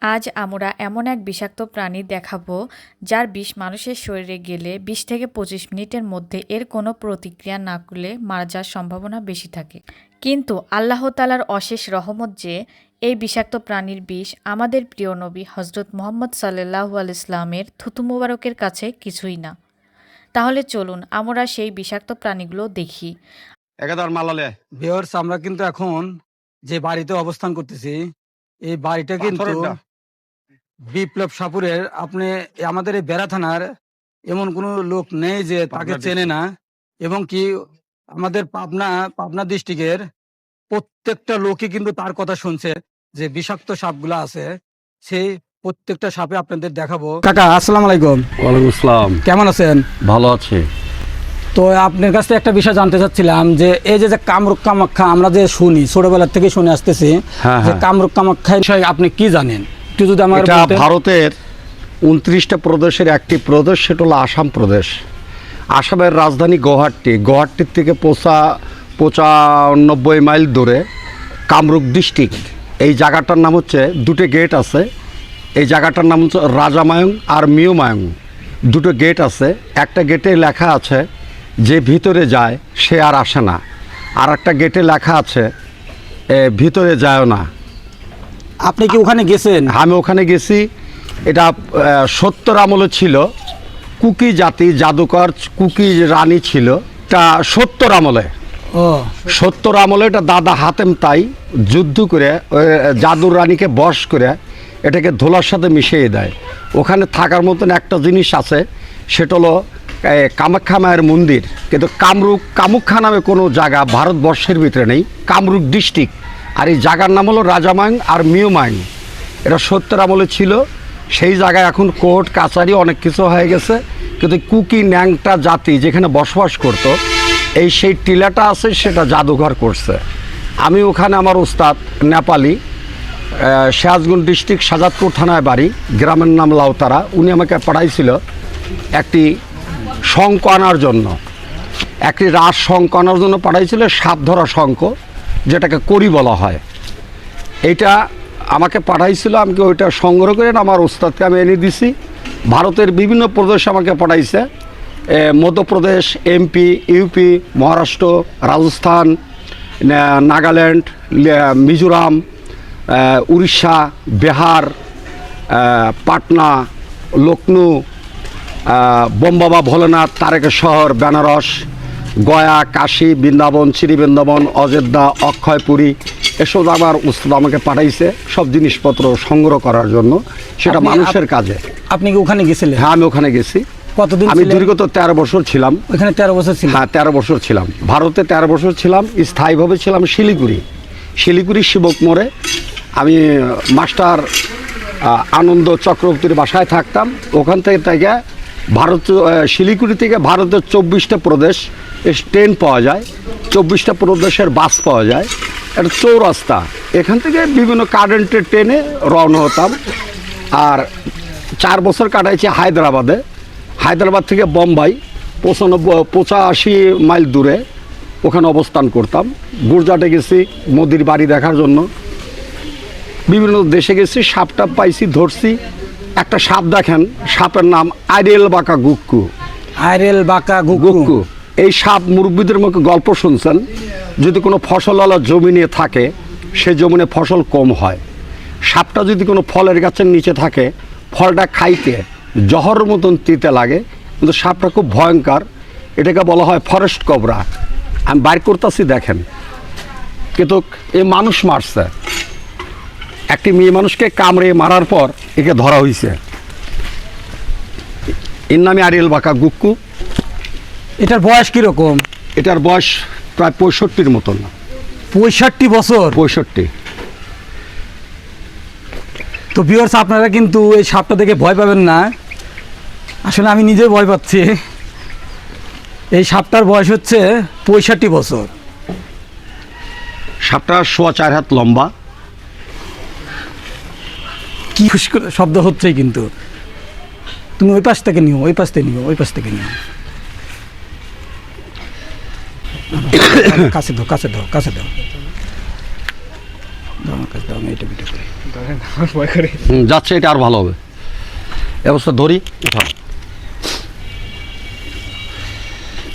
আজ আমরা এমন এক বিষাক্ত প্রাণী দেখাবো যার বিষ মানুষের শরীরে গেলে বিশ থেকে পঁচিশ মিনিটের মধ্যে এর কোনো প্রতিক্রিয়া না করলে মারা যাওয়ার সম্ভাবনা বেশি থাকে। কিন্তু আল্লাহ তালার অশেষ রহমত যে এই বিষাক্ত প্রাণীর বিষ আমাদের প্রিয় নবী হজরত মোহাম্মদ সাল্লাহু আল ইসলামের থুতু মুবারকের কাছে কিছুই না। তাহলে চলুন আমরা সেই বিষাক্ত প্রাণীগুলো দেখি। মালালে। আমরা কিন্তু এখন যে বাড়িতে অবস্থান করতেছি এই বাড়িটা কিন্তু। বিপ্লব সাপুরের আপনি আমাদের এই বেড়া থানার এমন কোনো লোক নেই যে তাকে চেনে না। এবং কি আমাদের পাবনা পাবনা ডিস্ট্রিক্টের প্রত্যেকটা লোকই কিন্তু তার কথা শুনছে যে বিষাক্ত সাপগুলো আছে। সেই প্রত্যেকটা সাপে আপনাদের দেখাবো। কাকা আসসালাম আলাইকুম। ওয়ালাইকুম আসসালাম। কেমন আছেন? ভালো আছে। তো আপনার কাছ থেকে একটা বিষয় জানতে চাচ্ছিলাম যে এই যে যে কামরূপ কামাখ্যা আমরা যে শুনি ছোটবেলার থেকে শুনে আসতেছি হ্যাঁ, যে হ্যাঁ। কামরূপ কামাখ্যা বিষয়ে আপনি কি জানেন? একটু যদি আমার এটা ভারতের উনত্রিশটা প্রদেশের একটি প্রদেশ সেটা হলো আসাম প্রদেশ। আসামের রাজধানী গুয়াহাটি গুয়াহাটির থেকে পোচা পঁচানব্বই মাইল দূরে কামরূপ ডিস্ট্রিক্ট। এই জায়গাটার নাম হচ্ছে দুটো গেট আছে। এই জায়গাটার নাম হচ্ছে রাজামায়ং আর মিউমায়ং দুটো গেট আছে। একটা গেটে লেখা আছে যে ভিতরে যায় সে আর আসে না। আর একটা গেটে লেখা আছে ভিতরে যায় না। আপনি কি ওখানে গেছেন? আমি ওখানে গেছি। এটা সত্তর আমলে ছিল। কুকি জাতি জাদুকর কুকি রানী ছিল। তা সত্তর আমলে। সত্তর আমলে এটা দাদা হাতেম তাই যুদ্ধ করে জাদুর রানীকে বশ করে এটাকে ধোলার সাথে মিশিয়ে দেয়। ওখানে থাকার মতন একটা জিনিস আছে সেটা হলো কামাখ্যা মায়ের মন্দির। কিন্তু কামরূপ কামাখ্যা নামে কোনো জায়গা ভারতবর্ষের ভিতরে নেই। কামরূপ ডিস্ট্রিক্ট। আর এই জায়গার নাম হলো রাজামাং আর মিউমাং এটা সত্তর আমলে ছিল। সেই জায়গায় এখন কোর্ট, কাছারি অনেক কিছু হয়ে গেছে। কিন্তু কুকি ন্যাংটা জাতি যেখানে বসবাস করত, এই সেই টিলাটা আছে, সেটা জাদুঘর করছে। আমি ওখানে আমার উস্তাদ নেপালি সিরাজগঞ্জ ডিস্ট্রিক্ট সাজাদপুর থানায় বাড়ি, গ্রামের নাম লাউতারা। উনি আমাকে পাঠাইছিল একটি শঙ্ক আনার জন্য। একটি রাস শঙ্ক আনার জন্য পাঠাইছিল, সাপ ধরা শঙ্ক যেটাকে করি বলা হয়। এইটা আমাকে পাঠাইছিল, আমি ওইটা সংগ্রহ করে আমার ওস্তাদকে আমি এনে দিছি। ভারতের বিভিন্ন প্রদেশ আমাকে পাঠাইছে। মধ্যপ্রদেশ, এমপি, ইউপি, মহারাষ্ট্র, রাজস্থান নাগাল্যান্ড মিজোরাম উড়িষ্যা, বিহার পাটনা লখনৌ বোম্বাবা, ভোলেনাথ, তারকেশ্বর, বেনারস গয়া কাশী বৃন্দাবন শ্রীবৃন্দাবন অযোধ্যা অক্ষয়পুরী এসব আমার উস্তাদ আমাকে পাঠাইছে। সব জিনিসপত্র সংগ্রহ করার জন্য। সেটা মানুষের কাজে। আপনি কি ওখানে গেছিলেন? হ্যাঁ আমি ওখানে গেছি। কতদিন আমি? দীর্ঘত তেরো বছর ছিলাম। ওখানে তেরো বছর ছিল হ্যাঁ তেরো বছর ছিলাম। ভারতে তেরো বছর ছিলাম স্থায়ীভাবে ছিলাম শিলিগুড়ি। শিলিগুড়ি শিবক মোড়ে। আমি মাস্টার আনন্দ চক্রবর্তীর বাসায় থাকতাম। ওখান থেকে থেকে ভারত শিলিগুড়ি থেকে ভারতের চব্বিশটা প্রদেশ। ট্রেন পাওয়া যায় চব্বিশটা প্রদেশের বাস পাওয়া যায় একটা চৌরাস্তা। এখান থেকে বিভিন্ন কারেন্টের ট্রেনে রওনা হতাম। আর চার বছর কাটাইছি হায়দ্রাবাদে। হায়দ্রাবাদ থেকে বোম্বাই পঁচানব্বই পঁচাশি মাইল দূরে ওখানে অবস্থান করতাম। গুজরাটে গেছি মোদির বাড়ি দেখার জন্য। বিভিন্ন দেশে গেছি সাপ টাপ পাইছি ধরছি। একটা সাপ দেখেন সাপের নাম আইরিয়েল বাঁকা গুক্কু। আইরেল বাঁকা গুক্কু। এই সাপ মুরব্বীদের মুখে গল্প শুনছেন, যদি কোনো ফসলওয়ালা জমি নিয়ে থাকে, সে জমিনে ফসল কম হয়। সাপটা যদি কোনো ফলের গাছের নিচে থাকে, ফলটা খাইতে জহর মতন তিতে লাগে, কিন্তু সাপটা খুব ভয়ঙ্কর। এটাকে বলা হয় ফরেস্ট কবরা আমি বাইর করতেছি, দেখেন। কিন্তু এ মানুষ মারছে। একটি মেয়ে মানুষকে কামড়ে মারার পর একে ধরা হয়েছে এর নামে আরিয়েল বাঁকা গুক্কু। এটার বয়স কীরকম? এটার বয়স প্রায় পঁয়ষট্টির মতন। পঁয়ষট্টি বছর? পঁয়ষট্টি। তো ভিউয়ার্স আপনারা কিন্তু এই সাপটা দেখে ভয় পাবেন না। আসলে আমি নিজে ভয় পাচ্ছি। এই সাপটার বয়স হচ্ছে পঁয়ষট্টি বছর। সাপটা সোয়া চার হাত লম্বা। কি শব্দ হচ্ছে কিন্তু। তুমি ওই পাশ থেকে নিও ওই পাশ থেকে নিও ওই পাশ থেকে নিও। কাছে দাও কাছে দাও কাছে দাও। যাচ্ছে এটা আর ভালো হবে। অবস্থা ধরি উঠাও।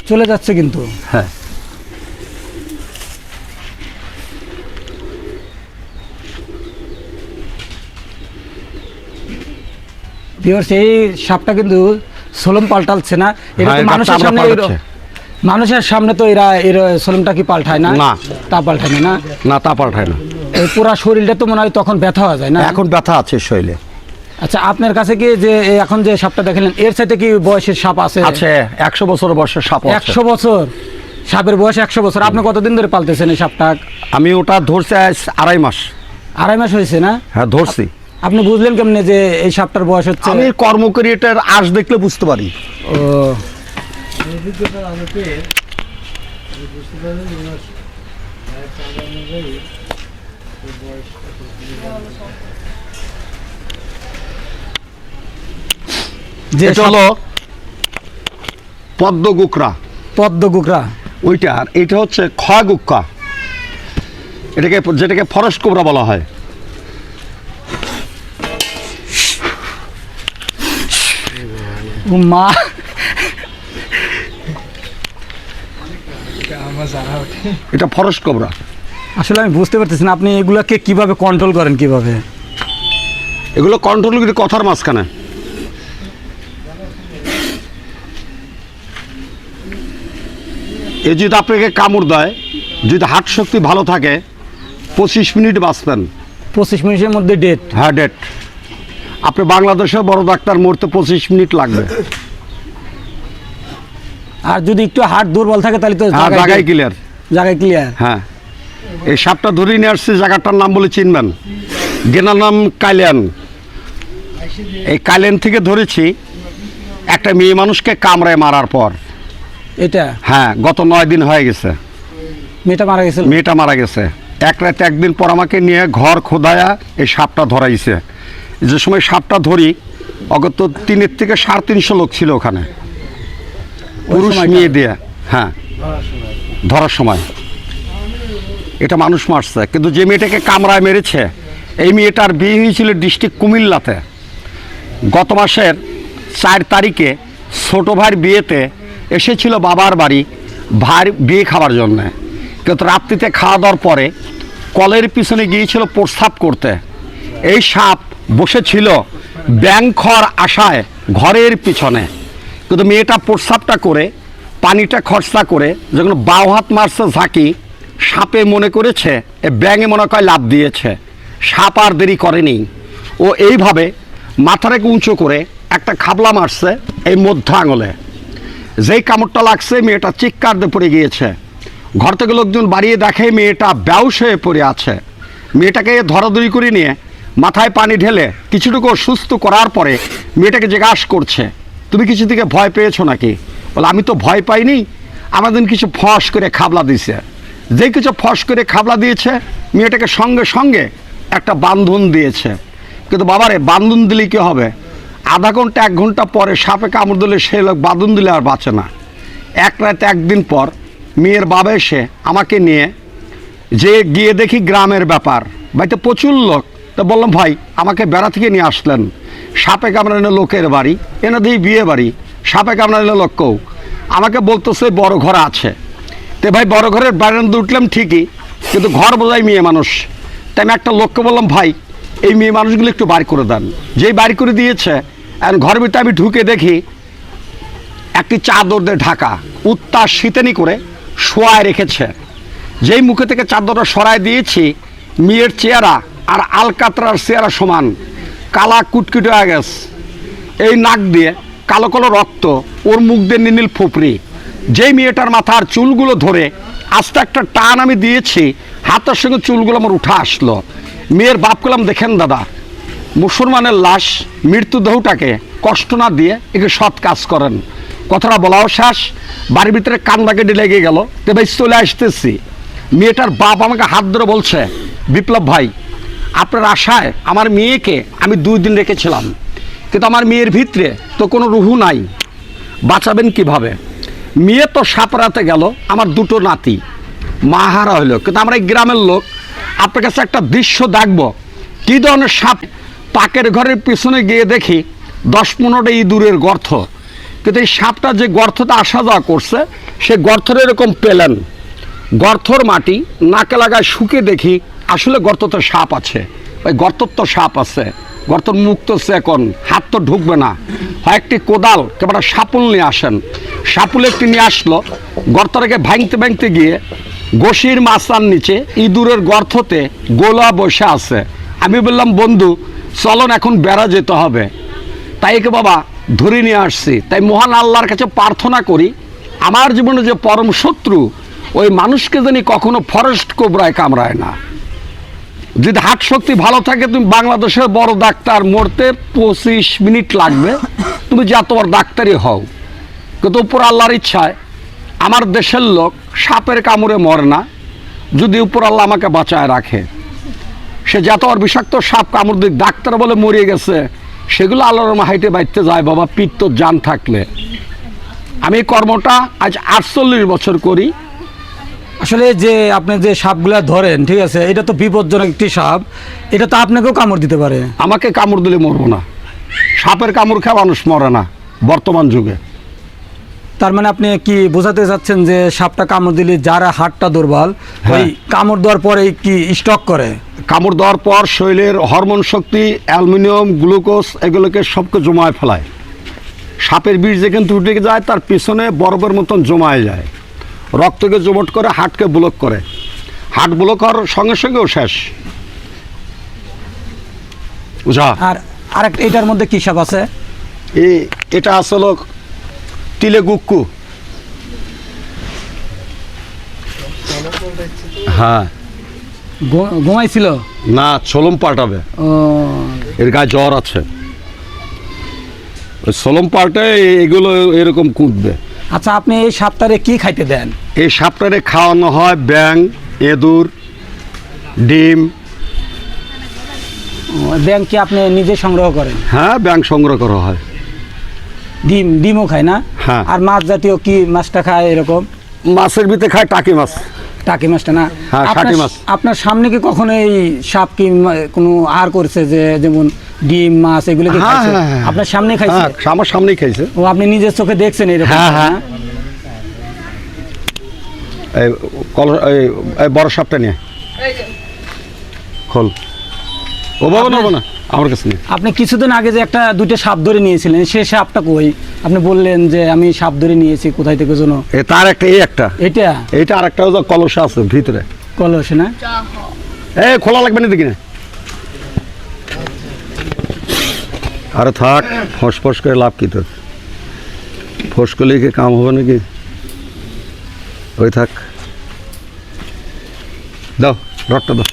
চলে যাচ্ছে কিন্তু। হ্যাঁ। এই সাপটা কিন্তু সোলম পাল্টালছে না। এটা হ্যাঁ, মানুষের সামনে। মানুষের সামনে তো এরা এর সোলমটা কি পাল্টায় না? না। তা পাল্টায় না না? তা পাল্টায় না। এই পুরা শরীরটা তো মনে হয় তখন ব্যথা হয়ে যায় না? এখন ব্যথা আছে শরীরে। আচ্ছা আপনার কাছে কি যে এখন যে সাপটা দেখলেন এর সাথে কি বয়সের সাপ আছে? আছে একশো বছর বয়সের সাপ আছে। একশো বছর? সাপের বয়স একশো বছর। আপনি কতদিন ধরে পালতেছেন এই সাপটা? আমি ওটা ধরছি আজ আড়াই মাস। আড়াই মাস হয়েছে না? হ্যাঁ ধরছি। আপনি বুঝলেন কেমনে যে এই সাপটার বয়স হচ্ছে? আমি কর্ম করি এটার আশ দেখলে বুঝতে পারি। ও যে এটা হলো পদ্ম গুকরা। পদ্ম গুকরা। ওইটা আর এটা হচ্ছে খয়া গুক্কা। এটাকে যেটাকে ফরেস্ট কোবরা বলা হয়। মা এটা ফরেস্ট কোবরা। আসলে আমি বুঝতে পারতেছি না আপনি এগুলাকে কীভাবে কন্ট্রোল করেন কীভাবে? এগুলো কন্ট্রোল করি কথার মাঝখানে। এ যদি আপনাকে কামড় দেয় যদি হার্ট শক্তি ভালো থাকে পঁচিশ মিনিট বাঁচবেন পঁচিশ মিনিটের মধ্যে ডেট হ্যাঁ ডেট আপনি বাংলাদেশে বড় ডাক্তার মরতে পঁচিশ মিনিট লাগবে। আর যদি একটু হাট দুর্বল থাকে তাহলে তো হ্যাঁ জায়গায় ক্লিয়ার জায়গায় ক্লিয়ার হ্যাঁ। এই সাপটা ধরেই নিয়ে আসছি জায়গাটার নাম বলে চিনবেন। গেনার নাম কাইলেন। এই কাইলেন থেকে ধরেছি একটা মেয়ে মানুষকে কামড়ায় মারার পর। এটা? হ্যাঁ গত নয় দিন হয়ে গেছে। মেয়েটা মারা গেছে মেয়েটা মারা গেছে। এক রাতে একদিন পর আমাকে নিয়ে ঘর খোদায়া এই সাপটা ধরাইছে। যে সময় সাপটা ধরি অগত তিনের থেকে সাড়ে তিনশো লোক ছিল ওখানে। পুরুষ? মেয়ে দিয়ে হ্যাঁ। ধরার সময়। এটা মানুষ মারছে কিন্তু যে মেয়েটাকে কামড়ায় মেরেছে এই মেয়েটার বিয়ে হয়েছিল ডিস্ট্রিক্ট কুমিল্লাতে। গত মাসের চার তারিখে ছোট ভাইয়ের বিয়েতে এসেছিল বাবার বাড়ি ভাইয়ের বিয়ে খাওয়ার জন্যে। কিন্তু রাত্রিতে খাওয়া দাওয়ার পরে কলের পিছনে গিয়েছিল প্রস্রাব করতে। এই সাপ বসেছিল ব্যাংখর আশায় ঘরের পিছনে। কিন্তু মেয়েটা প্রস্রাবটা করে, পানিটা খরচা করে, যখন বাও হাত মারছে ঝাঁকি, সাপে মনে করেছে, এ ব্যাঙে মনে কয় লাভ দিয়েছে। সাপ আর দেরি করেনি। ও এইভাবে মাথাটাকে উঁচু করে একটা খাবলা মারছে এই মধ্য আঙুলে। যেই কামড়টা লাগছে, মেয়েটা চিৎকার দিয়ে পড়ে গিয়েছে। ঘর থেকে লোকজন বাড়িয়ে দেখে মেয়েটা ব্যাউস হয়ে পড়ে আছে। মেয়েটাকে ধরাধরি করে নিয়ে মাথায় পানি ঢেলে, কিছুটুকু সুস্থ করার পরে মেয়েটাকে জিজ্ঞাসা করছে তুমি কিছু থেকে ভয় পেয়েছ নাকি? বলে, আমি তো ভয় পাইনি। আমাদের কিছু ফস করে খাবলা দিয়েছে। যে কিছু ফস করে খাবলা দিয়েছে, মেয়েটাকে সঙ্গে সঙ্গে একটা বান্ধন দিয়েছে। কিন্তু বাবারে, বান্ধন দিলে কী হবে? আধা ঘণ্টা, এক ঘণ্টা পরে সাপে কামড় দিলে সে লোক বাঁধন দিলে আর বাঁচে না। এক রাত একদিন পর মেয়ের বাবা এসে আমাকে নিয়ে, যে গিয়ে দেখি গ্রামের ব্যাপার। বাড়িতে প্রচুর লোক। তো বললাম, ভাই, আমাকে বেড়া থেকে নিয়ে আসলেন। সাপে কামড়ানো লোকের বাড়ি, এনে দিই বিয়ে বাড়ি। সাপে কামড়ানো লোক কেউ আমাকে বলতেছে, বড় ঘর আছে। তো ভাই, বড় ঘরের বারান্দা উঠলাম ঠিকই, কিন্তু ঘর বোঝাই মেয়ে মানুষ। তাই আমি একটা লোককে বললাম, ভাই, এই মেয়ে মানুষগুলো একটু বাড়ি করে দেন। যেই বাড়ি করে দিয়েছে, এখন ঘরের ভিতরে আমি ঢুকে দেখি, একটি চাদর দিয়ে ঢাকা উত্তার শীতেনি করে শোয়ায় রেখেছে। যেই মুখে থেকে চাদরটা সরায় দিয়েছি, মেয়ের চেহারা আর আলকাতরার চেহারা সমান। কালা কুটকুটে গেছে। এই নাক দিয়ে কালো কালো রক্ত, ওর মুখ দিয়ে নীল ফুপড়ি। যেই মেয়েটার মাথার চুলগুলো ধরে আস্তে একটা টান আমি দিয়েছি, হাতের সঙ্গে চুলগুলো আমার উঠা আসলো। মেয়ের বাপ কলাম, দেখেন দাদা, মুসলমানের লাশ মৃত্যুদেহটাকে কষ্ট না দিয়ে একটু সৎ কাজ করেন। কথাটা বলাও শেষ, বাড়ির ভিতরে কান্দাকে লেগে গেল। তো ভাই চলে আসতেছি। মেয়েটার বাপ আমাকে হাত ধরে বলছে, বিপ্লব ভাই আপনার আশায় আমার মেয়েকে আমি দুই দিন রেখেছিলাম। কিন্তু আমার মেয়ের ভিতরে তো কোনো রুহু নাই। বাঁচাবেন কীভাবে? মেয়ে তো সাপড়াতে গেল, আমার দুটো নাতি। মা হারা হইল কিন্তু আমরা এই গ্রামের লোক, আপনার কাছে একটা দৃশ্য দেখব। কী ধরনের সাপ? পাকের ঘরের পিছনে গিয়ে দেখি দশ পনেরোটা ইঁদুরের গর্ত। কিন্তু এই সাপটা যে গর্তটা আসা যাওয়া করছে, সে গর্তের এরকম পেলেন। গর্থর মাটি নাকে লাগায় শুকে দেখি আসলে গর্ততে সাপ আছে। ওই গর্তর তো সাপ আছে। গর্তর মুখ তো এখন হাত তো ঢুকবে না। হয় একটি কোদাল, কেবল সাপুল নিয়ে আসেন। সাপুল একটি নিয়ে আসলো। গর্তটাকে ভাঙতে ভাঙতে গিয়ে গোসির মাছার নিচে ইঁদুরের গর্ততে গোলা বসে আছে। আমি বললাম, বন্ধু, চলন, এখন বেড়া যেতে হবে। তাই একে বাবা ধরে নিয়ে আসছি। তাই মহান আল্লাহর কাছে প্রার্থনা করি, আমার জীবনে যে পরম শত্রু, ওই মানুষকে জানি কখনো ফরেস্ট কোবরায় কামড়ায় না। যদি হাট শক্তি ভালো থাকে, তুমি বাংলাদেশের বড় ডাক্তার মরতে পঁচিশ মিনিট লাগবে। তুমি যত বড় ডাক্তারই হও। কিন্তু উপর আল্লাহর ইচ্ছায় আমার দেশের লোক সাপের কামড়ে মরে না। যদি উপর আল্লাহ আমাকে বাঁচায় রাখে। সে যত আর বিষাক্ত সাপ কামড় দিয়ে ডাক্তার বলে মরিয়ে গেছে, সেগুলো আল্লাহর হাইটে বাইতে যায়। বাবা, পিত্ত জান থাকলে। আমি কর্মটা আজ আটচল্লিশ বছর করি। আসলে যে আপনি যে সাপগুলা ধরেন ঠিক আছে এটা তো বিপজ্জনক একটি সাপ এটা তো আপনাকেও কামড় দিতে পারে। আমাকে কামড় দিলে মরবো না। সাপের কামড় খেয়ে মানুষ মরে না বর্তমান যুগে। তার মানে আপনি কি বোঝাতে চাচ্ছেন যে সাপটা কামড় দিলে যারা হাটটা দুর্বল হ্যাঁ। ওই কামড় দেওয়ার পরে কি স্টক করে? কামড় দেওয়ার পর শরীরের হরমোন শক্তি অ্যালুমিনিয়াম গ্লুকোজ এগুলোকে সবকে জমায় ফেলায়। সাপের বিষ যেখানে উঠে যায় তার পিছনে বরফের মতন জমায় যায়। রক্তকে জমট করে হার্টকে ব্লক করে। হার্ট ব্লক হওয়ার সঙ্গে সঙ্গেও শেষ। বুঝা? আর আরেকটা এটার মধ্যে কি সাপ আছে? এই এটা আসলে তিলে গুক্কু। হ্যাঁ। ঘুমাইছিল? না ছলম পাল্টাবে। এর গায়ে জ্বর আছে। ওই সলম পাল্টে এগুলো এরকম কুঁদবে। আচ্ছা আপনি এই সাপটারে কি খাইতে দেন? এই সাপটারে খাওয়ানো হয় ব্যাং এঁদুর ডিম। ব্যাংক কি আপনি নিজে সংগ্রহ করেন? হ্যাঁ ব্যাং সংগ্রহ করা হয়। ডিম ডিমও খায় না? হ্যাঁ। আর মাছ জাতীয় কি মাছটা খায় এরকম? মাছের ভিতরে খায় টাকি মাছ। টাকি মাছটা না? হ্যাঁ, টাকি মাছ। আপনার সামনে কি কখনো এই সাপ কি কোনো আহার করছে যে যেমন ডিম মাছ এগুলো কি হ্যাঁ, খাইছে? হ্যাঁ, হ্যাঁ। আপনার সামনে খাইছে? হ্যাঁ আমার সামনেই খাইছে। ও আপনি নিজের চোখে দেখছেন এরকম? হ্যাঁ, হ্যাঁ। এই কল এই এই বড় সাপটা নিয়ে। খোল। ও বাবা নেব না আমার কাছে নিয়ে আপনি কিছুদিন আগে যে একটা দুইটা সাপ ধরে নিয়েছিলেন সে সাপটা কই? আপনি বললেন যে আমি সাপ ধরে নিয়েছি কোথায় থেকে যেন। এ তার একটা এই একটা। এটা? এইটা আর একটা কলসা আছে ভিতরে। কলসে না? এ খোলা লাগবে না দেখি না। আরে থাক, ফস ফস করে লাভ কি তোর? ফস করলে কি কাম হবে নাকি? ওই থাক। দাও, রডটা দাও।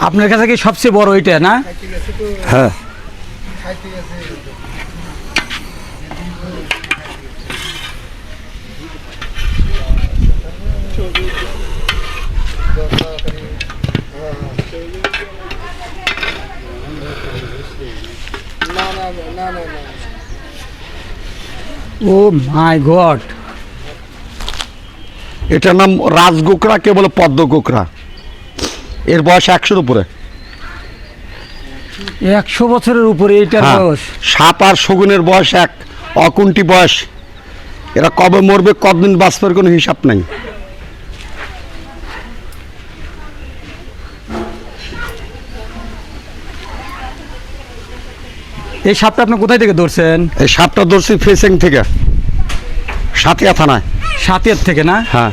আপনার কাছে কি সবচেয়ে বড় ওইটা না? হ্যাঁ। Oh my god. এটার নাম রাজগোকরা কে বলে পদ্ম গোকরা। এর বয়স একশোর উপরে। একশো বছরের উপরে এইটার হ্যাঁ, বয়স। সাপ আর শগুনের বয়স এক অকুন্টি বয়স। এরা কবে মরবে কতদিন বাঁচবে কোনো হিসাব নাই। এই সাপটা আপনি কোথায় থেকে ধরছেন? এই সাপটা ধরছি ফেসিং থেকে সাতিয়া থানায়। সাতিয়ার থেকে না? হ্যাঁ।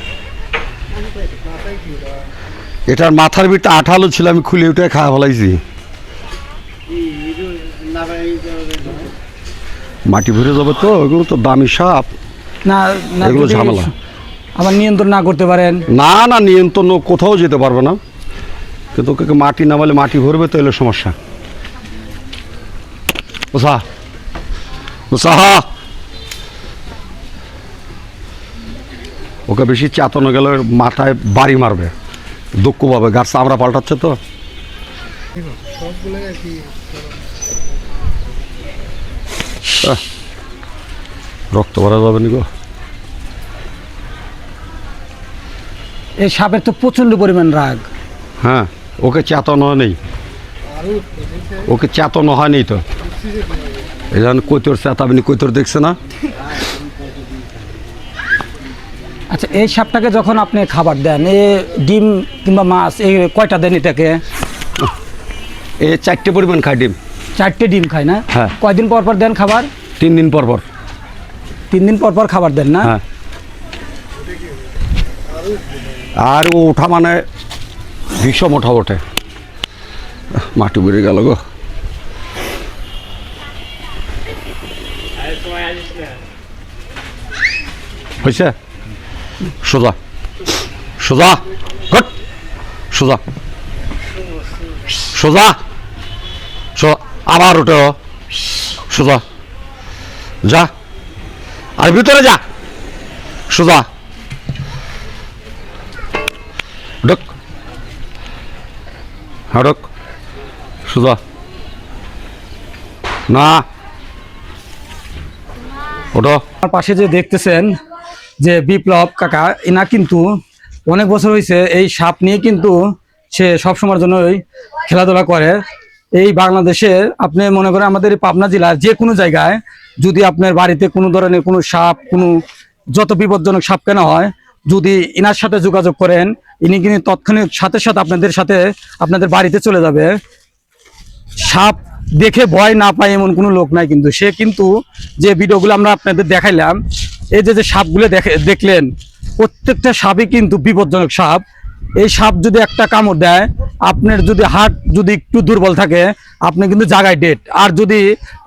এটার মাথার ভিতরে আঠালো ছিল আমি খুলে উঠে খাওয়া ফেলাইছি। মাটি ভরে যাবে তো ওগুলো তো দামি সাপ। না এগুলো ঝামেলা। আবার নিয়ন্ত্রণ না করতে পারেন? না না নিয়ন্ত্রণ কোথাও যেতে পারবে না। কিন্তু ওকে মাটি নামালে মাটি ভরবে তো এলো সমস্যা। বুঝা বুঝা ওকে বেশি চেতানো গেলে মাথায় বাড়ি মারবে। দুঃখ পাবে গাছ চামড়া পাল্টাচ্ছে তো। রক্ত ভরা যাবে নি গো এই সাপের তো প্রচণ্ড পরিমাণ রাগ। হ্যাঁ ওকে চেতন নেই। ওকে চেতন হয়নি তো। এই জন্য কৈতর চেতাবিনি কৈতর দেখছে না? আচ্ছা এই সাপটাকে যখন আপনি খাবার দেন এ ডিম কিংবা মাছ এই কয়টা দেন এটাকে? এ চারটে পরিমাণ খায় ডিম। চারটে ডিম খায় না? হ্যাঁ। কয়দিন পর পর দেন খাবার? তিন দিন পর পর। তিন দিন পর পর খাবার দেন না? হ্যাঁ। আর ও ওঠা মানে ভীষণ ওঠা ওঠে মাটি বেড়ে গেল গো। হয়েছে? সোজা। সোজা হট সোজা। সোজা। আবার ওঠে। সোজা। যা। আর ভিতরে যা। সোজা। ঢোক। হ্যাঁ ঢোক। সোজা। না। ওঠো আমার পাশে যে দেখতেছেন যে বিপ্লব কাকা, এনা কিন্তু অনেক বছর হয়েছে এই সাপ নিয়ে কিন্তু সে সবসময়ের জন্যই খেলাধুলা করে। এই বাংলাদেশে আপনি মনে করেন আমাদের এই পাবনা জেলার যে কোনো জায়গায় যদি আপনার বাড়িতে কোনো ধরনের কোনো সাপ, কোনো যত বিপজ্জনক সাপ কেনা হয়, যদি এনার সাথে যোগাযোগ করেন, ইনি কিন্তু তৎক্ষণিক সাথে সাথে আপনাদের সাথে আপনাদের বাড়িতে চলে যাবে। সাপ দেখে ভয় না পায় এমন কোনো লোক নাই কিন্তু সে কিন্তু যে ভিডিওগুলো আমরা আপনাদের দেখাইলাম, এই যে যে সাপগুলো দেখে দেখলেন, প্রত্যেকটা সাপই কিন্তু বিপজ্জনক সাপ। এই সাপ যদি একটা কামড় দেয়, আপনার যদি হার্ট যদি একটু দুর্বল থাকে, আপনি কিন্তু জায়গায় ডেট আর যদি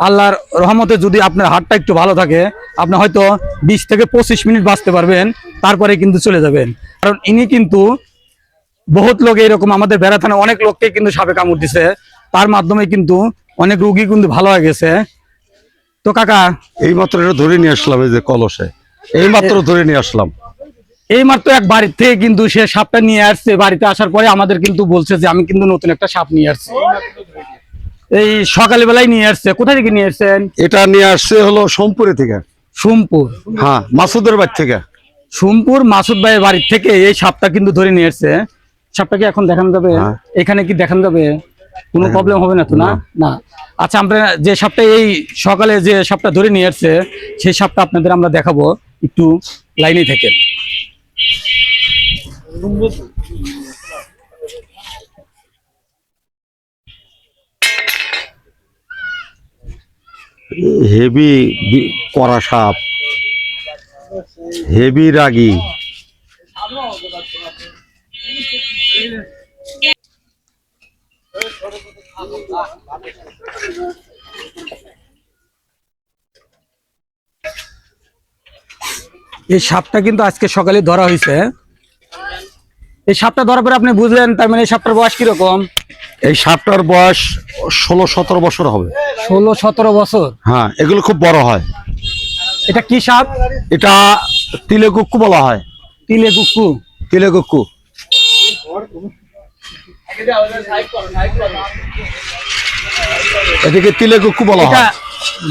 আল্লাহর রহমতে যদি আপনার হার্টটা একটু ভালো থাকে, আপনি হয়তো বিশ থেকে পঁচিশ মিনিট বাঁচতে পারবেন, তারপরে কিন্তু চলে যাবেন। কারণ ইনি কিন্তু বহুত লোক এরকম আমাদের বেড়াথানে অনেক লোককে কিন্তু সাপে কামড় দিছে। তার মাধ্যমে কিন্তু অনেক রুগী কিন্তু ভালো হয়ে গেছে। তো কাকা এই মাত্র এটা ধরে নিয়ে আসলাম এই যে কলসে। এই মাত্র ধরে নিয়ে আসলাম। এই মাত্র এক বাড়ির থেকে কিন্তু সে সাপটা নিয়ে আসছে। বাড়িতে আসার পরে আমাদের কিন্তু বলছে যে আমি কিন্তু নতুন একটা সাপ নিয়ে আসছি। এই সকালে বেলায় নিয়ে আসছে। কোথা থেকে নিয়ে আসছেন? এটা নিয়ে আসছে হলো সোমপুরে থেকে। সোমপুর। হ্যাঁ মাসুদের বাড়ি থেকে। সোমপুর মাসুদ ভাইয়ের বাড়ির থেকে এই সাপটা কিন্তু ধরে নিয়ে আসছে। সাপটা কি এখন দেখানো যাবে? হ্যাঁ। এখানে কি দেখানো যাবে? কোনো হ্যাঁ। প্রবলেম হবে না তো না? না। আচ্ছা আমরা যে সাপটা এই সকালে যে সাপটা ধরে নিয়ে আসছে সেই সাপটা আপনাদের আমরা দেখাবো একটু লাইনে থেকে। হেভি করা সাপ। হেভি রাগি। এই সাপটা কিন্তু আজকে সকালে ধরা হয়েছে। এই সাপটা ধরার পরে আপনি বুঝলেন তার মানে এই সাপটার বয়স কীরকম? এই সাপটার বয়স ষোলো সতেরো বছর হবে। ষোলো সতেরো বছর? হ্যাঁ এগুলো খুব বড় হয়। এটা কি সাপ? এটা তিলে কুক্কু বলা হয়। তিলে কুকু তিলে কুক্কু। এদিকে তিলে কুক্কু বলা হয়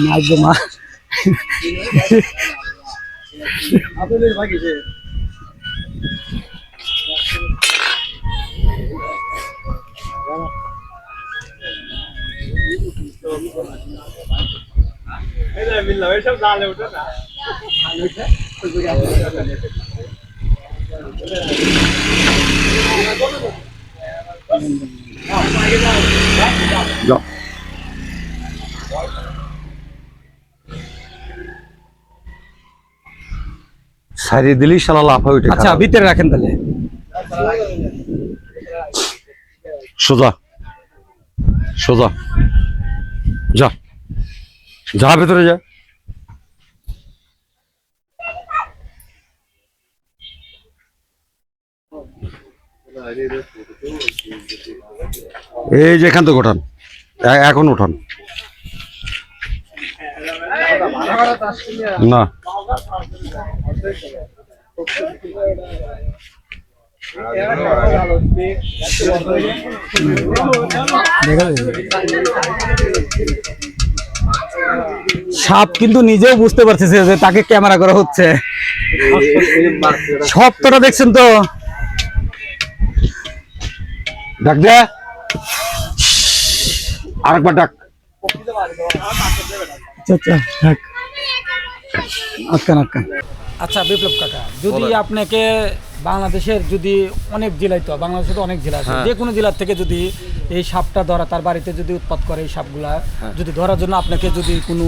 নাই গো মা। যাও। দিলেই শালা লাফা উঠে আচ্ছা। ভিতরে রাখেন তাহলে। সোজা। সোজা। যা। যা ভেতরে যা। এই যে এখান থেকে ওঠান। এখন ওঠান। না। সাপ কিন্তু নিজেও বুঝতে পারতেছে যে তাকে ক্যামেরা করা হচ্ছে। সবটা দেখছেন তো? ডাক দে। আরেকবার ডাক। আচ্ছা আচ্ছা থাক আটকান আটকান। আচ্ছা বিপ্লব কাকা যদি আপনাকে বাংলাদেশের যদি অনেক জেলায় তো বাংলাদেশে তো অনেক জেলা আছে যে কোনো জেলার থেকে যদি এই সাপটা ধরা তার বাড়িতে যদি উৎপাদ করে এই সাপগুলা যদি ধরার জন্য আপনাকে যদি কোনো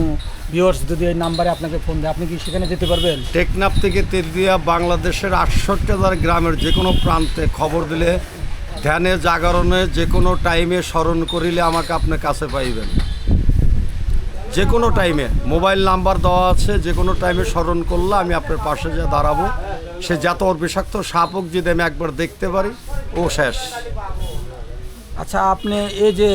ভিউয়ার্স যদি এই নাম্বারে আপনাকে ফোন দেয় আপনি কি সেখানে যেতে পারবেন? টেকনাফ থেকে তেলদিয়া বাংলাদেশের আটষট্টি হাজার গ্রামের যে কোনো প্রান্তে খবর দিলে ধ্যানে জাগরণে যে কোনো টাইমে স্মরণ করিলে আমাকে আপনার কাছে পাইবেন। যে কোনো টাইমে মোবাইল নাম্বার দেওয়া আছে যে কোনো টাইমে স্মরণ করলে আমি আপনার পাশে যা দাঁড়াবো। সে যত ওর বিষাক্ত সাপক যদি আমি একবার দেখতে পারি ও শেষ। আচ্ছা আপনি এই যে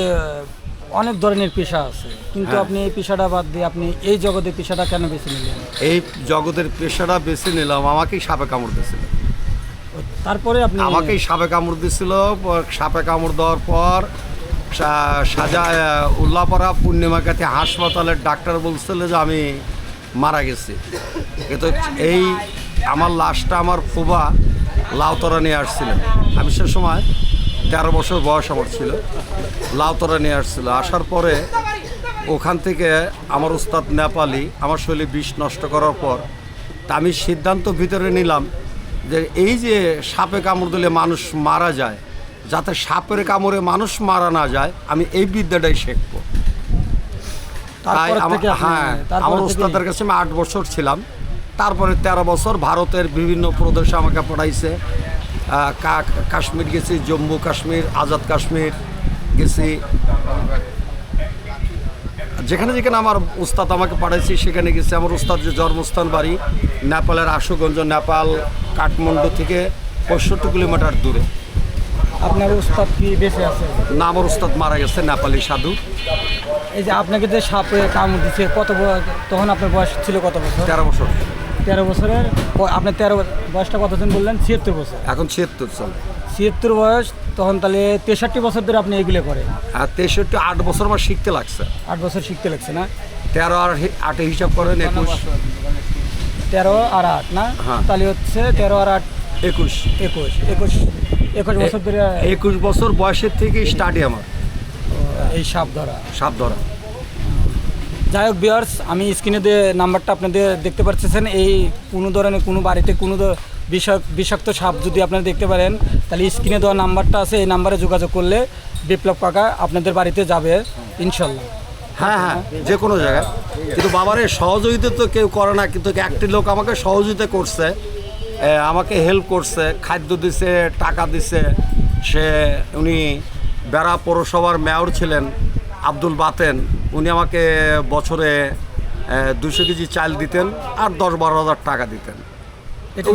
অনেক ধরনের পেশা আছে। কিন্তু হ্যাঁ। আপনি এই পেশাটা বাদ দিয়ে আপনি এই জগতে পেশাটা কেন বেছে নিলেন? এই জগতের পেশাটা বেছে নিলাম আমাকেই সাপে কামড় দিয়েছিল। তারপরে আপনি আমাকেই সাপে কামড় দিছিল সাপে কামড় দেওয়ার পর সাজা আহ, পূর্ণিমা পূর্ণিমাকাতে হাসপাতালের ডাক্তার বলছিল যে আমি মারা গেছি। কিন্তু এই আমার লাশটা আমার ফুবা লাউতরা নিয়ে আসছিলেন। আমি সে সময় তেরো বছর বয়স আমার ছিল লাউতরা নিয়ে আসছিল। আসার পরে ওখান থেকে আমার উস্তাদ নেপালি আমার শরীরে বিষ নষ্ট করার পর তা আমি সিদ্ধান্ত ভিতরে নিলাম যে এই যে সাপে কামড় দিলে মানুষ মারা যায় যাতে সাপের কামড়ে মানুষ মারা না যায় আমি এই বিদ্যাটাই শিখব। তাই হ্যাঁ আমার উস্তাদের কাছে আমি আট বছর ছিলাম। তারপরে তেরো বছর ভারতের বিভিন্ন প্রদেশে আমাকে পড়াইছে কাশ্মীর গেছি জম্মু কাশ্মীর আজাদ কাশ্মীর গেছি। যেখানে যেখানে আমার উস্তাদ আমাকে পাঠাইছি সেখানে গেছি। আমার উস্তাদ যে জন্মস্থান বাড়ি নেপালের আশুগঞ্জ নেপাল কাঠমান্ডু থেকে পঁয়ষট্টি কিলোমিটার দূরে। আপনার উস্তাদ কি বেঁচে আছে? না আমার উস্তাদ মারা গেছে নেপালি সাধু। এই যে আপনাকে যে সাপে কামড় দিচ্ছে কত তখন আপনার বয়স ছিল কত বছর? তেরো বছর। তেরো বছরের আপনার তেরো বয়সটা কতদিন বললেন? ছিয়াত্তর বছর। এখন ছিয়াত্তর চলে। ছিয়াত্তর বয়স তখন তাহলে তেষট্টি বছর ধরে আপনি এগুলো করেন। আর তেষট্টি আট বছর আমার শিখতে লাগছে। আট বছর শিখতে লাগছে না? তেরো আর আটে হিসাব করেন একুশ। তেরো আর আট না? হ্যাঁ। তাহলে হচ্ছে তেরো আর আট একুশ। একুশ একুশ একুশ বছর ধরে একুশ বছর বয়সের থেকে স্টাডি আমার। এই সাপ ধরা। সাপ ধরা। যাই হোক বিয়ার্স আমি স্ক্রিনে দিয়ে নাম্বারটা আপনাদের দেখতে পাচ্ছেন এই কোনো ধরনের কোনো বাড়িতে কোনো বিষাক বিষাক্ত সাপ যদি আপনারা দেখতে পারেন তাহলে স্ক্রিনে দেওয়া নাম্বারটা আছে এই নাম্বারে যোগাযোগ করলে বিপ্লব কাকা আপনাদের বাড়িতে যাবে ইনশাল্লাহ। হ্যাঁ হ্যাঁ যে কোনো জায়গায়। কিন্তু বাবারে সহযোগিতা তো কেউ করে না কিন্তু একটি লোক আমাকে সহযোগিতা করছে আমাকে হেল্প করছে খাদ্য দিছে টাকা দিছে। সে উনি বেড়া পৌরসভার মেয়র ছিলেন আব্দুল বাতেন। উনি আমাকে বছরে দুশো কেজি চাল দিতেন আর দশ বারো হাজার টাকা দিতেন।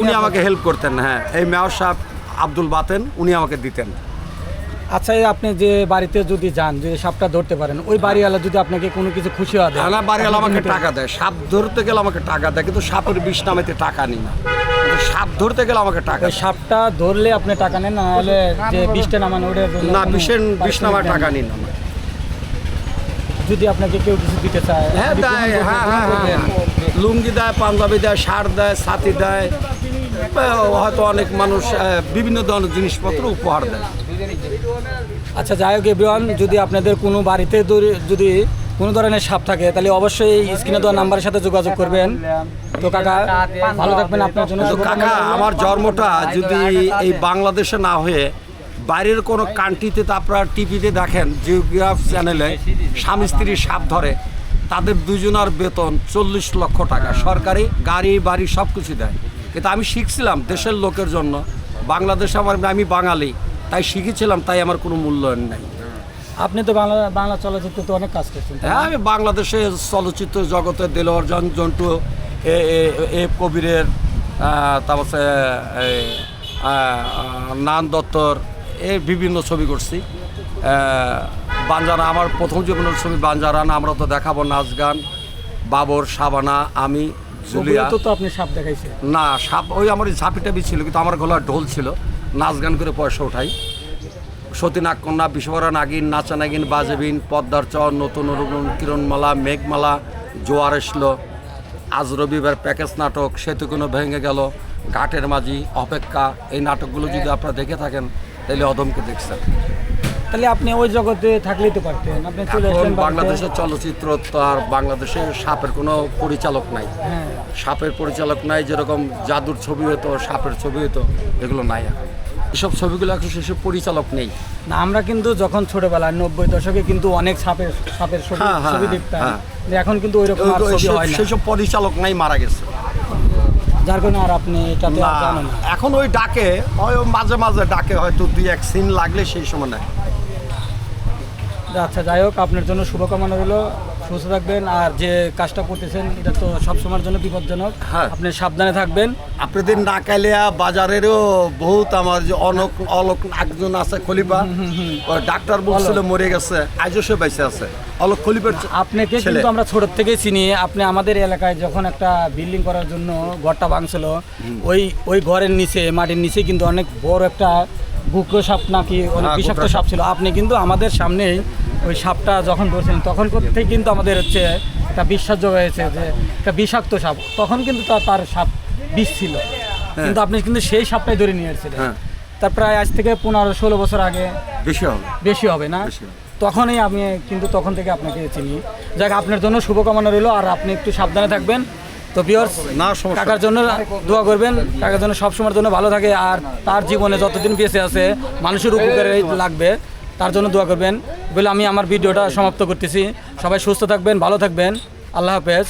উনি আমাকে হেল্প করতেন হ্যাঁ। এই মেয়র সাহেব আব্দুল বাতেন উনি আমাকে দিতেন। আচ্ছা আপনি যে বাড়িতে যদি যান যে সাপটা ধরতে পারেন ওই বাড়িওয়ালা যদি আপনাকে কোনো কিছু খুশি দেয়? থানা বাড়িওয়ালা আমাকে টাকা দেয়। সাপ ধরতে গেলে আমাকে টাকা দেয় কিন্তু সাপের বিষ নামেতে টাকা নিই না। সাপ ধরতে গেলে আমাকে টাকা সাপটা ধরলে আপনি টাকা নেন না হলে যে বিষটা নামান জন্য না বিষের বিষ নামার টাকা দেন? নিই না যদি আপনাকে কেউ কিছু দিতে চায় হ্যাঁ দেয় হ্যাঁ হ্যাঁ হ্যাঁ লুঙ্গি দেয় পাঞ্জাবি দেয় শার্ট দেয় ছাতি দেয় হয়তো অনেক মানুষ বিভিন্ন ধরনের জিনিসপত্র উপহার দেয়। আচ্ছা যাই হোক এভরিওয়ান যদি আপনাদের কোনো বাড়িতে যদি কোনো ধরনের সাপ থাকে তাহলে অবশ্যই এই স্ক্রিনে দেওয়া নাম্বারের সাথে যোগাযোগ করবেন। তো কাকা ভালো থাকবেন আপনার জন্য শুভকামনা কাকা আমার জন্মটা যদি এই বাংলাদেশে না হয়ে বাইরের কোনো কান্ট্রিতে তো আপনারা টিভিতে দেখেন জিওগ্রাফ চ্যানেলে স্বামী স্ত্রী সাপ ধরে তাদের দুজনার বেতন চল্লিশ লক্ষ টাকা। সরকারি গাড়ি বাড়ি সব কিছু দেয়। কিন্তু আমি শিখছিলাম দেশের লোকের জন্য বাংলাদেশে আমার আমি বাঙালি। তাই শিখেছিলাম তাই আমার কোনো মূল্যায়ন নেই। আপনি তো বাংলা বাংলা চলচ্চিত্র তো অনেক কাজ করছেন হ্যাঁ আমি বাংলাদেশে চলচ্চিত্র জগতে দেলোয়ার জন জন্টু এ এ- এ কবিরের তারপর নান দত্তর এর বিভিন্ন ছবি করছি। বাঞ্জারা আমার প্রথম জীবনের ছবি বাঞ্জারান আমরা তো দেখাবো নাচ গান বাবর সাবানা আমি জুলিয়া। তো আপনি সাপ দেখাইছেন। না সাপ ওই আমার ওই ঝাঁপি ছিল কিন্তু আমার গলার ঢোল ছিল। নাচ গান করে পয়সা উঠাই। সতী নাগকন্যা বিশ্বরা নাগিন নাচা নাগিন বাজেবিন পদ্মার চর নতুন অরুণ কিরণমালা মেঘমালা জোয়ার এসলো। আজ রবিবার প্যাকেজ নাটক সেতু কোনো ভেঙে গেল ঘাটের মাঝি অপেক্ষা। এই নাটকগুলো যদি আপনারা দেখে থাকেন তাহলে অদমকে দেখছেন। তাহলে আপনি ওই জগতে থাকলেই তো পারতেন আপনি চলে এখন আসলেন বাংলাদেশের চলচ্চিত্র তো আর বাংলাদেশে সাপের কোনো পরিচালক নাই। হ্যাঁ। সাপের পরিচালক নাই যেরকম জাদুর ছবি হতো সাপের ছবি হতো এগুলো নাই এখন। এসব ছবিগুলো এখন সেসব পরিচালক নেই। না আমরা কিন্তু যখন ছোটবেলায় নব্বই দশকে কিন্তু অনেক সাপের সাপের ছবি হ্যাঁ, হ্যাঁ, হ্যাঁ, দেখতাম। যে এখন কিন্তু ওই রকম সেসব পরিচালক নাই মারা গেছে। যার কারণে আর আপনি এটাতে এখন ওই ডাকে ওই মাঝে মাঝে ডাকে হয়তো দুই এক সিন লাগলে সেই সময় নেয়। আচ্ছা যাই হোক আপনার জন্য শুভকামনা রইল। সুস্থ থাকবেন আর যে কাজটা করতেছেন এটা তো সবসময়ের জন্য বিপজ্জনক। হ্যাঁ। আপনি সাবধানে থাকবেন। আপনাদের নাকালিয়া বাজারেরও বহুত আমার যে অনক অলোক একজন আছে খলিফা। ওই ডাক্তার বলছিল মরে গেছে আজও সে বেঁচে আছে। অলোক খলিফার ছে- আপনাকে ছেলে। কিন্তু আমরা ছোট থেকেই চিনি। আপনি আমাদের এলাকায় যখন একটা বিল্ডিং করার জন্য ঘরটা ভাঙছিল ওই ওই ঘরের নিচে মাটির নিচে কিন্তু অনেক বড় একটা বুকরো সাপ নাকি অনেক হ্যাঁ, বিষাক্ত সাপ ছিল। আপনি কিন্তু আমাদের সামনেই ওই সাপটা যখন ধরছেন তখন থেকে কিন্তু আমাদের হচ্ছে একটা বিশ্বাস জোগাইছে যে একটা বিষাক্ত সাপ। তখন কিন্তু তার সাপ বিষ ছিল। কিন্তু আপনি কিন্তু সেই সাপটাই ধরে নিয়ে এসেছিলেন। হ্যাঁ। তার প্রায় আজ থেকে পনেরো ষোলো বছর আগে বেশি হবে। বেশি হবে না? তখনই আমি কিন্তু তখন থেকে আপনাকে চিনি। যাক আপনার জন্য শুভকামনা রইল। আর আপনি একটু সাবধানে থাকবেন। তো পিওর্স না সমস্যা কাকার জন্য দোয়া করবেন। টাকার জন্য সবসময়ের জন্য ভালো থাকে আর তার জীবনে যতদিন বেঁচে আছে মানুষের উপকারে লাগবে। তার জন্য দোয়া করবেন। বলে আমি আমার ভিডিওটা সমাপ্ত করতেছি। সবাই সুস্থ থাকবেন ভালো থাকবেন। আল্লাহ হাফেজ।